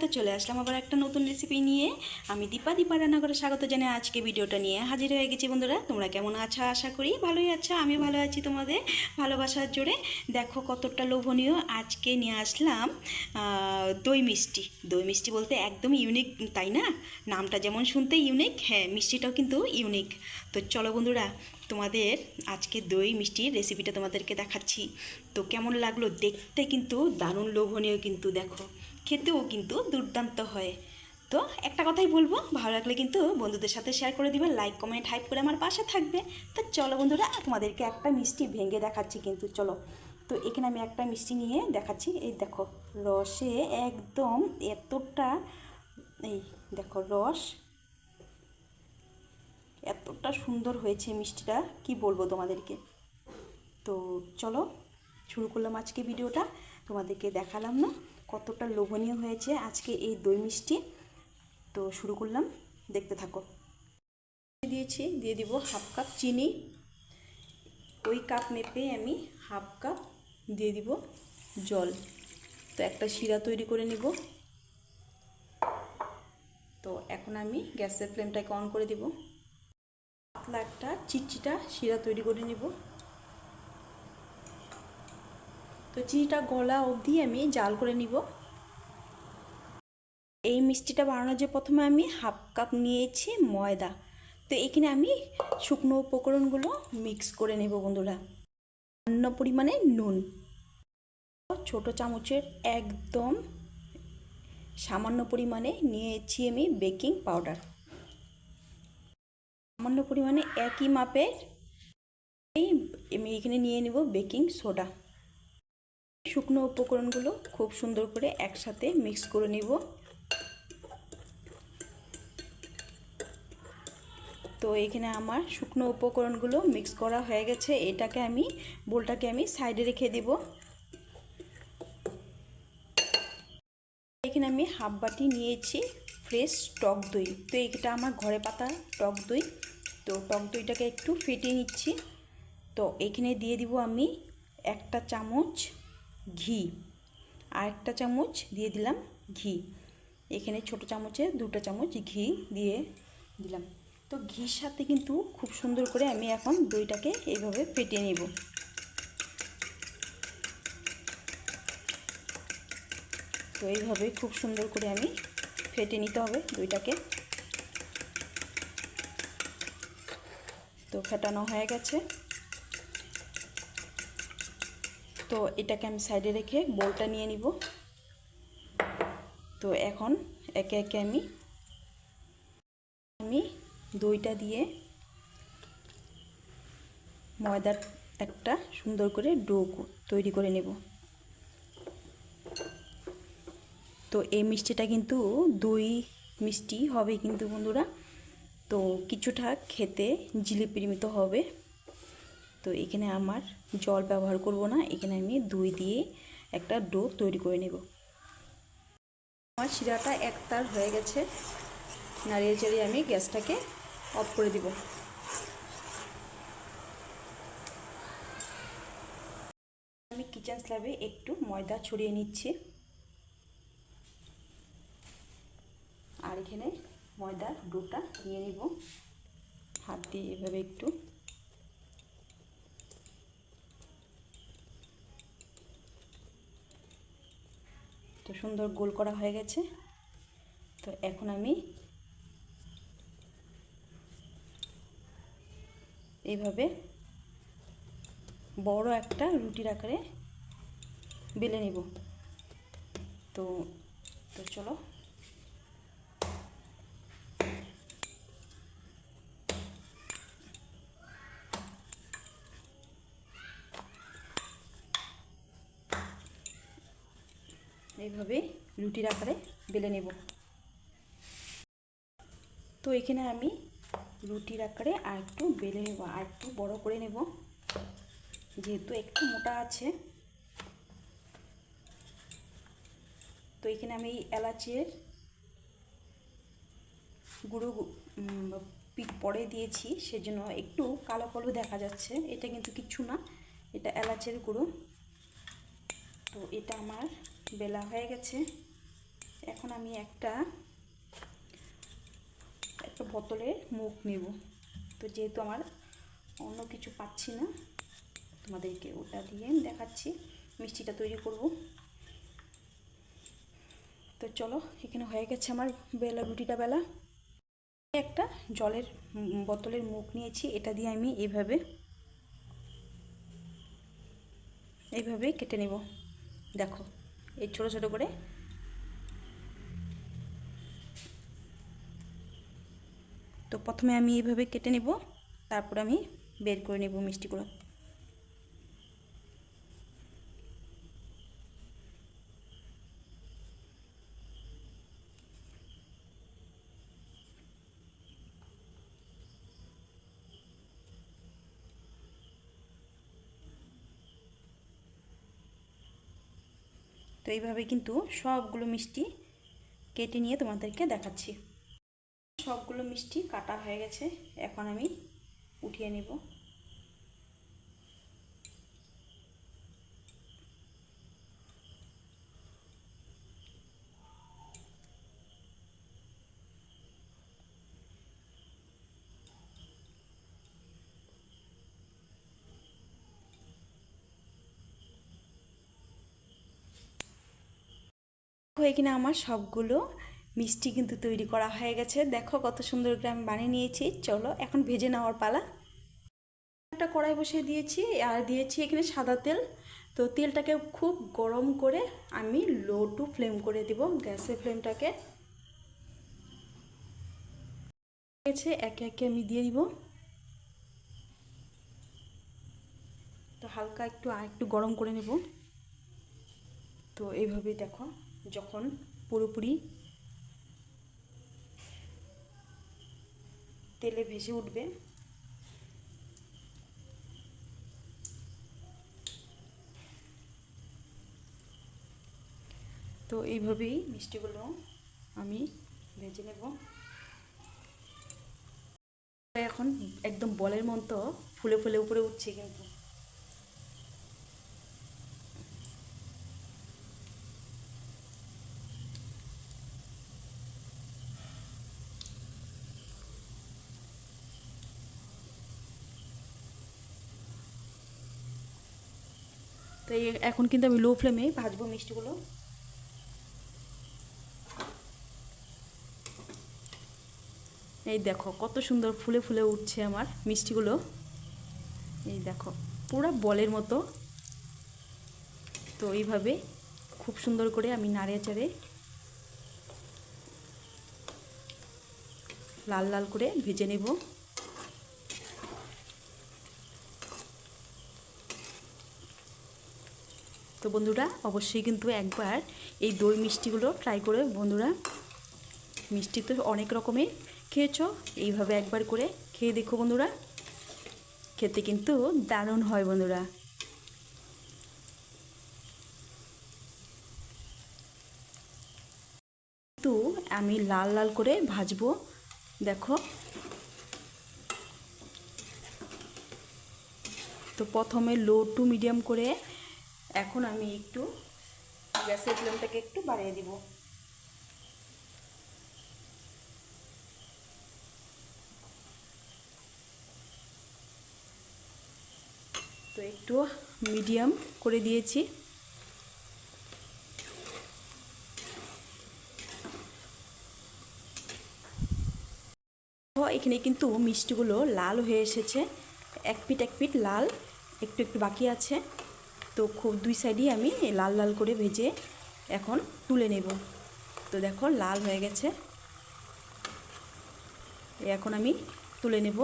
তো চলে আসলাম আবার একটা নতুন রেসিপি নিয়ে। আমি দীপা দীপা রান্না করে স্বাগত জানাই আজকে ভিডিওটা নিয়ে হাজির হয়ে গেছি বন্ধুরা। তোমরা কেমন আছো? আশা করি ভালোই আছো। আমি ভালো আছি তোমাদের ভালোবাসার জোরে। দেখো কতটা লোভনীয়। আজকে নিয়ে আসলাম দই মিষ্টি। দই মিষ্টি বলতে একদম ইউনিক তাই না? নামটা যেমন শুনতে ইউনিক হ্যাঁ মিষ্টিটাও কিন্তু ইউনিক তো চলো বন্ধুরা তোমাদের আজকে দই মিষ্টির রেসিপিটা তোমাদেরকে দেখাচ্ছি। তো কেমন লাগল দেখতে কিন্তু দারুণ লোভনীয় কিন্তু দেখো। খেতেও কিন্তু দুর্দান্ত হয়। তো একটা কথাই বলব, ভালো লাগলে কিন্তু বন্ধুদের সাথে শেয়ার করে দিবে লাইক কমেন্ট হাইপ করে আমার পাশে থাকবে। তো চলো বন্ধুরা, তোমাদেরকে একটা মিষ্টি ভেঙে দেখাচ্ছি কিন্তু, চলো। তো এখানে আমি একটা মিষ্টি নিয়ে দেখাচ্ছি। এই দেখো, রসে একদম এতটা, এই দেখো রস এতটা সুন্দর হয়েছে মিষ্টিটা, কি বলব তোমাদেরকে? তো চলো, শুরু করলাম আজকে ভিডিওটা। তোমাদেরকে দেখালাম না কতটা লোভনীয় হয়েছে আজকে এই দই মিষ্টি। তো শুরু করলাম, দেখতে থাকো। দিয়েছি, দিয়ে দিব হাফ কাপ চিনি। ওই কাপ মেপে আমি হাফ কাপ দিয়ে দিব জল। তো একটা শিরা তৈরি করে নিব। তো এখন আমি গ্যাসের ফ্লেমটাকে অন করে দিব। পাতলা একটা চিটচিটা শিরা তৈরি করে নেব। তো চিনিটা গলা অবধি আমি জাল করে নিব। এই মিষ্টিটা বানানোর যে প্রথমে আমি হাফ কাপ নিয়েছি ময়দা। তো এখানে আমি শুকনো উপকরণগুলো মিক্স করে নেব বন্ধুরা। অন্য পরিমাণে নুন। ছোট চামচের একদম সামান্য পরিমাণে নিয়েছি আমি বেকিং পাউডার। সামান্য পরিমাণে একই মাপের আমি এখানে নিয়ে নেব বেকিং সোডা। শুকনো উপকরণগুলো খুব সুন্দর করে একসাথে মিক্স করে নিব। তো এখানে আমার শুকনো উপকরণগুলো মিক্স করা হয়ে গেছে। এটাকে আমি, বোলটাকে আমি সাইডে রেখে দিব। এখানে আমি হাফ বাটি নিয়েছি। ফ্রেশ টক দই। তো এটা আমার ঘরে পাতা টক দই। তো টক দইটাকে একটু ফেটিয়ে নিচ্ছি। তো এখানে দিয়ে দিব আমি একটা চামচ ঘি। আর একটা চামচ দিয়ে দিলাম ঘি। এখানে ছোট চামচে দুটো চামচ ঘি দিয়ে দিলাম। তো ঘির সাথে কিন্তু খুব সুন্দর করে আমি এখন দইটাকে এইভাবে ফেটিয়ে নেব। তো এইভাবে খুব সুন্দর করে আমি ফেটে নিতে হবে দইটাকে। তো ফেটানো হয়ে গেছে। তো এটাকে আমি সাইডে রেখে বোলটা নিয়ে নিব। তো এখন একে একে আমি আমি দইটা দিয়ে ময়দার একটা সুন্দর করে ডো তৈরি করে নেব। তো এই মিষ্টিটা কিন্তু দই মিষ্টি হবে কিন্তু বন্ধুরা। তো কিছুটা খেতে জিলিপির মতো হবে। তো এখানে আমার জল ব্যবহার করব না, এখানে আমি দই দিয়ে একটা ডো তৈরি করে নেব। আমার শিরাটা একতার হয়ে গেছে। নাড়িয়ে চাড়িয়ে আমি গ্যাসটাকে অফ করে দিব। আমি কিচেন স্ল্যাবে একটু ময়দা ছড়িয়ে নিচ্ছি। আর এখানে ময়দার ডোটা নিয়ে নিব। হাত দিয়ে এভাবে একটু। তো সুন্দর গোল করা হয়ে গেছে। তো এখন আমি এইভাবে বড় একটা রুটির আকারে বেলে নেব। তো তো চলো। এইভাবে রুটির আকারে বেলে নেব। তো এখানে আমি রুটির আকারে আর একটু বেলে নেব, আর একটু বড় করে নেব। যেহেতু একটু মোটা আছে। তো এখানে আমি এই এলাচের গুঁড়ো পিঠ পরে দিয়েছি, সেজন্য একটু কালো কালো দেখা যাচ্ছে। এটা কিন্তু কিচ্ছু না, এটা এলাচের গুঁড়ো। তো এটা আমার বেলা হয়ে গেছে। এখন আমি একটা একটা বোতলের মুখ নেব। তো যেহেতু আমার অন্য কিছু পাচ্ছি না, তোমাদেরকে ওটা দিয়ে দেখাচ্ছি, মিষ্টিটা তৈরি করব। তো চলো, এখানে হয়ে গেছে আমার বেলা, রুটিটা বেলা। একটা জলের বোতলের মুখ নিয়েছি, এটা দিয়ে আমি এভাবে এইভাবে কেটে নেব। দেখো এই ছোট ছোট করে। তো প্রথমে আমি এইভাবে কেটে নেব, তারপর আমি বের করে নেব মিষ্টিগুলো। তো এইভাবে কিন্তু সবগুলো মিষ্টি কেটে নিয়ে তোমাদেরকে দেখাচ্ছি। সবগুলো মিষ্টি কাটা হয়ে গেছে। এখন আমি উঠিয়ে নেব। এখানে আমার সবগুলো মিষ্টি কিন্তু তৈরি করা হয়ে গেছে। দেখো কত সুন্দর করে আমি বানিয়ে নিয়েছি। চলো এখন ভেজে নেওয়ার পালা। একটা কড়াই বসিয়ে দিয়েছি আর দিয়েছি এখানে সাদা তেল। তো তেলটাকে খুব গরম করে আমি লো টু ফ্লেম করে দিব গ্যাসের ফ্লেমটাকে। গেছে একে একে আমি দিয়ে দিব। তো হালকা একটু আর একটু গরম করে নেব। তো এইভাবেই দেখো। যখন পুরোপুরি তেলে ভেসে উঠবে, তো এইভাবেই মিষ্টিগুলো আমি ভেজে নেব। এখন একদম বলের মতো ফুলে ফুলে উপরে উঠছে কিন্তু। তো এখন কিন্তু আমি লো ফ্লেমে ভাজবো মিষ্টিগুলো। এই দেখো, কত সুন্দর ফুলে ফুলে উঠছে আমার মিষ্টিগুলো। এই দেখো, পুরো বলের মতো। তো এইভাবে খুব সুন্দর করে আমি নাড়িয়ে চাড়ে লাল লাল করে ভেজে নেব। তো বন্ধুরা, অবশ্যই কিন্তু একবার এই দই মিষ্টিগুলো ট্রাই করে বন্ধুরা, মিষ্টি তো অনেক রকমের, খেয়েছ? এইভাবে একবার করে খেয়ে দেখো বন্ধুরা, খেতে কিন্তু দারুণ হয় বন্ধুরা। কিন্তু আমি লাল লাল করে ভাজবো, দেখো। তো প্রথমে লো টু মিডিয়াম করে এখন আমি একটু গ্যাসের ফ্লেমটাকে একটু বাড়িয়ে দিব। তো একটু মিডিয়াম করে দিয়েছি। এখানে কিন্তু মিষ্টিগুলো লাল হয়ে এসেছে। এক পিট এক পিট লাল, একটু একটু বাকি আছে। তো খুব দুই সাইডই আমি লাল লাল করে ভেজে এখন তুলে নেব। তো দেখো, লাল হয়ে গেছে। এখন আমি তুলে নেব।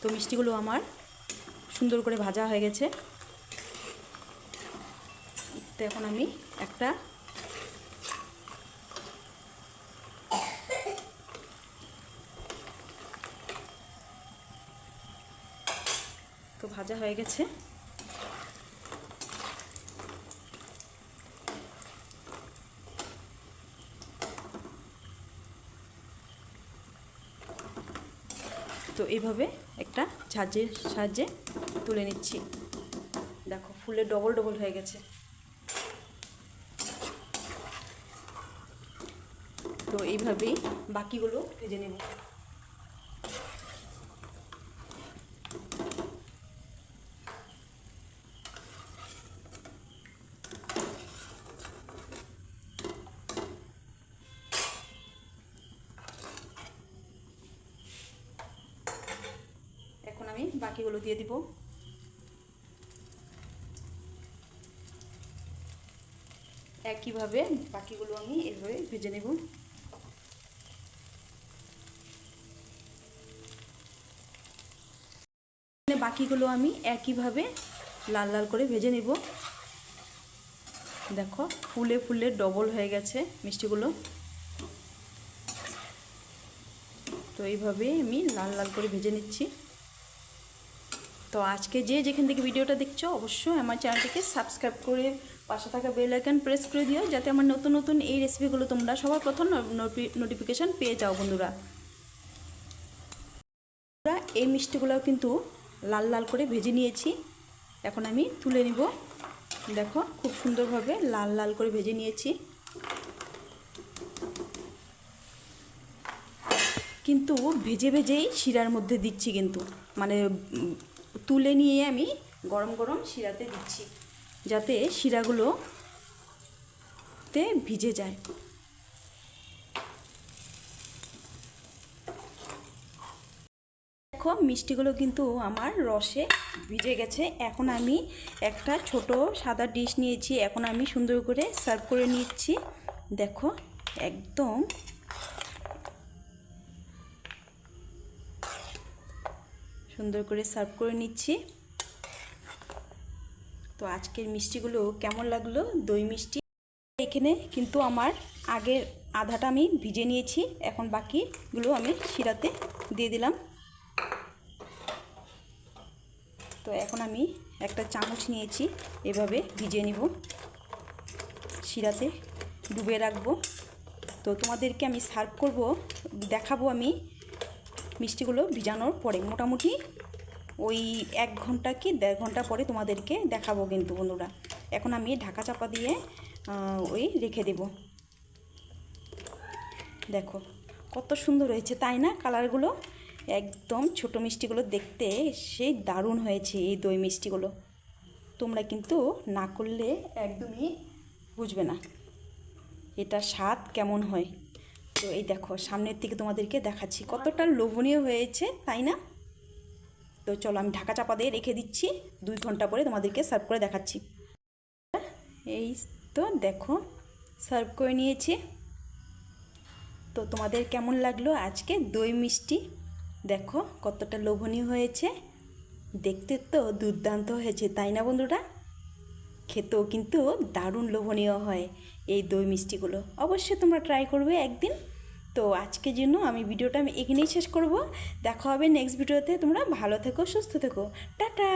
তো মিষ্টিগুলো আমার সুন্দর করে ভাজা হয়ে গেছে। তো এখন আমি একটা তো ভাজা হয়ে গেছে। তো এইভাবে একটা ঝাঁঝের সাহায্যে তুলে নিচ্ছি। দেখো, ফুলে ডবল ডবল হয়ে গেছে। তো এইভাবেই বাকিগুলো ভেজে নেব এখন আমি বাকিগুলো দিয়ে দিব। একইভাবে বাকিগুলো আমি এভাবে ভেজে নেব। বাকিগুলো আমি একইভাবে লাল লাল করে ভেজে নেব। দেখো, ফুলে ফুলে ডবল হয়ে গেছে মিষ্টিগুলো। তো এইভাবে আমি লাল লাল করে ভেজে নিচ্ছি। তো আজকে যে যেখান থেকে ভিডিওটা দেখছ, অবশ্যই আমার চ্যানেলটিকে সাবস্ক্রাইব করে পাশে থাকা বেল আইকন প্রেস করে দিও, যাতে আমার নতুন নতুন এই রেসিপিগুলো তোমরা সবার প্রথম নোটিফিকেশান পেয়ে যাও, বন্ধুরা। এই মিষ্টিগুলো কিন্তু লাল লাল করে ভেজে নিয়েছি। এখন আমি তুলে নিব। দেখো, খুব সুন্দরভাবে লাল লাল করে ভেজে নিয়েছি। কিন্তু ভেজে, ভেজেই শিরার মধ্যে দিচ্ছি কিন্তু। মানে তুলে নিয়ে আমি গরম গরম শিরাতে দিচ্ছি, যাতে শিরাগুলো তে ভিজে যায়। দেখো, মিষ্টিগুলো কিন্তু আমার রসে ভিজে গেছে। এখন আমি একটা ছোট সাদা ডিশ নিয়েছি। এখন আমি সুন্দর করে সার্ভ করে নিচ্ছি। দেখো, একদম সুন্দর করে সার্ভ করে নিচ্ছি। তো আজকের মিষ্টিগুলো কেমন লাগল? দই মিষ্টি এখানে কিন্তু আমার আগের আধাটা আমি ভিজে নিয়েছি। এখন বাকিগুলো আমি শিরাতে দিয়ে দিলাম। তো এখন আমি একটা চামচ নিয়েছি, এভাবে ভিজে নিব। শিরাতে ডুবে রাখব। তো তোমাদেরকে আমি সার্ভ করব, দেখাবো আমি মিষ্টিগুলো ভিজানোর পরে মোটামুটি ওই এক ঘণ্টা কি দেড় ঘণ্টা পরে তোমাদেরকে দেখাবো কিন্তু বন্ধুরা। এখন আমি ঢাকা চাপা দিয়ে ওই রেখে দেব। দেখো, কত সুন্দর হয়েছে, তাই না? কালারগুলো একদম ছোট মিষ্টিগুলো দেখতে সেই দারুণ হয়েছে এই দই মিষ্টিগুলো। তোমরা কিন্তু না করলে একদমই বুঝবে না। এটা স্বাদ কেমন হয়? তো এই দেখো, সামনের থেকে তোমাদেরকে দেখাচ্ছি কতটা লোভনীয় হয়েছে, তাই না? তো চলো আমি ঢাকা চাপা দিয়ে রেখে দিচ্ছি, দুই ঘণ্টা পরে তোমাদেরকে সার্ভ করে দেখাচ্ছি। এই তো দেখো, সার্ভ করে নিয়েছি। তো তোমাদের কেমন লাগল আজকে দই মিষ্টি? দেখো কতটা লোভনীয় হয়েছে। দেখতে তো দুর্দান্ত হয়েছে, তাই না বন্ধুরা? খেতেও কিন্তু দারুণ লোভনীয় হয় এই দই মিষ্টিগুলো। অবশ্যই তোমরা ট্রাই করবে একদিন। তো আজকের জন্য আমি ভিডিওটা আমি এখানেই শেষ করব। দেখা হবে নেক্সট ভিডিওতে। তোমরা ভালো থেকো, সুস্থ থেকো। টাটা!